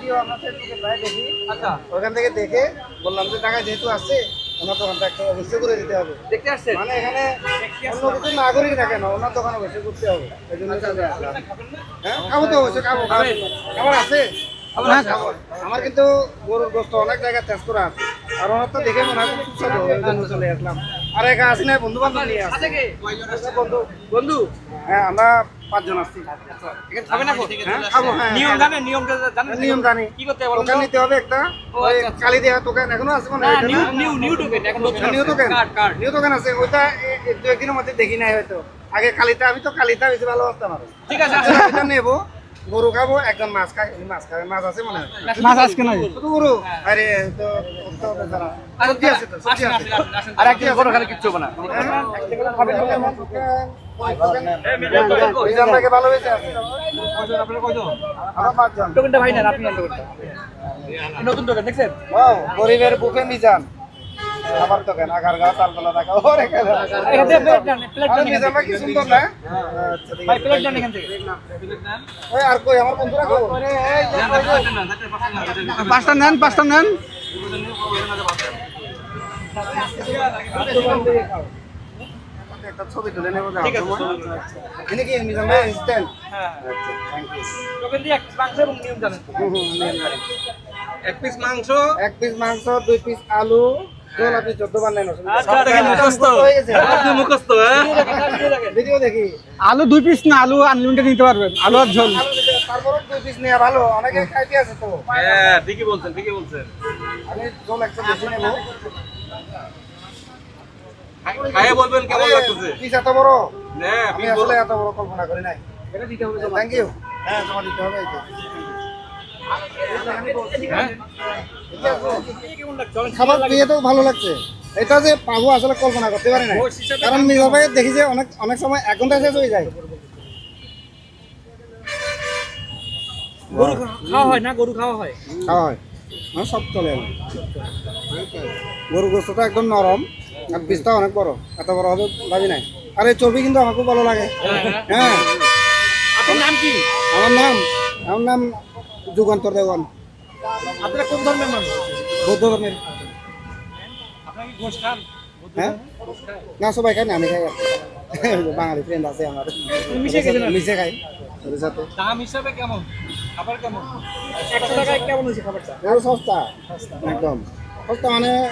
Video আমরা ফেসবুকে প্রায় দেখি। আচ্ছা ওখান থেকে দেখে বললাম যে টাকা যেহেতু আছে ওনার দোকানটা একটা অবশ্যই করে দিতে হবে। দেখতে আসছেন? মানে এখানে অন্য কিছু নাগরিক থাকে না ওনার দোকানে অবশ্যই করতে হবে। এই জন্য হ্যাঁ খাব তো অবশ্যই খাব খাব। খাবার আছে? হ্যাঁ, আমার কিন্তু গরুর গোস্ত অনেক জায়গায় টেস্ট করা আছে। আর ওনার তো দেখে মনে হয় চলে আসলাম। আর একা আসি না বন্ধু বান্ধব নিয়ে আসি বন্ধু। বন্ধু? হ্যাঁ আমরা পাঁচজন আসছি এখানে খাবেন হ্যাঁ খাব হ্যাঁ নিয়ম জানেন নিয়মটা জানেন নিয়ম জানি। কি করতে হবে টোকেন নিতে হবে একটা ও, ওই আচ্ছা, আচ্ছা। কালি দেওয়া টোকেন এখনও আছে মানে নিউ নিউ নিউ টোকেন এখন new token card card. New token আছে ওইটা দু একদিনের মধ্যে দেখি নাই হয়তো। আগে কালিটা আমি তো কালিটা বেশি ভালো আসতাম আর। ঠিক আছে আচ্ছা। এটা নেব গরু খাব একদম মাছ খাই মাছ খাবে মাছ আছে মনে হয়। মাছ আজকে নাই। শুধু গরু? আরে তো আছে তো আছে আর একদিন খালি কিচ্ছু হবে না আমরা গরিবের বুকে মিজান খাবার তো কেন আগার গা তালতলা দেখা ওরে কেন থেকে প্লেট নেন প্লেট নেন কি সুন্দর না আচ্ছা, ভাই প্লেট নেন এখান থেকে ওই আর কই আমার বন্ধুরা কই পাঁচটা নেন পাঁচটা নেন একটা ছবি তুলে নেব ঠিক আছে, যাওয়ার ছবি সময়। এনে কি মিজান ভাই স্ট্যান্ড হ্যাঁ আচ্ছা থ্যাংক ইউ টোকেন দিয়ে এক মাংস এবং নিয়ম জানেন তো? এক পিস মাংস। এক পিস মাংস দুই পিস আলু। ঝোল আপনি চোদ্দ বার নেন আচ্ছা, দেখেন, মুখস্থ। হয়ে গেছে। আপনি মুখস্থ হ্যাঁ। ভিডিও দেখেন, ভিডিও দেখেন। ভিডিও দেখি। আলু দুই পিস না আলু আনলিমিটেড নিতে পারবেন। আলু আর ঝোল। আলু দিতে তারপরে দুই পিস নেওয়া ভালো অনেকে খাইতে আছে তো। হ্যাঁ ঠিকই বলছেন ঠিকই বলছেন। আমি ঝোল একটা বেশি নেব। খাইয়ে বলবেন কেমন লাগতেছে? পিস এত বড়? হ্যাঁ আমি আসলে এত বড় কল্পনা করি নাই। এটা দিতে হবে থ্যাংক ইউ হ্যাঁ জমা দিতে হবে এই। হ্যাঁ? লাগছে খাবার পেয়ে তো ভালো লাগছে। এটা যে পাবো আসলে কল্পনা করতে পারি না কারণ ভাই দেখি যে অনেক অনেক সময় এক ঘণ্টা শেষ হয়ে যায়। গরু খাওয়া হয় না? গরু খাওয়া হয়? খাওয়া হয়। মানে সব চলে। গরু গোস্তটা একদম নরম। আর পিসটা অনেক বড়। এত বড় হবে ভাবি নাই। আর এই চর্বি কিন্তু খুব ভালো লাগে। হ্যাঁ। আপনার নাম কি? আমার নাম আমার নাম যুগান্তর দেওয়ান। আপনারা কোন ধর্মের মানুষ? বৌদ্ধ ধর্মের। হ্যাঁ? না সবাই খাই না আমি খাই বাঙালি ফ্রেন্ড আছে আমার। মিশে খাই। দাম হিসাবে কেমন? খাবার কেমন? একশো টাকা কেমন হয়েছে খাবারটা? সস্তা সস্তা। একদম। সস্তা মানে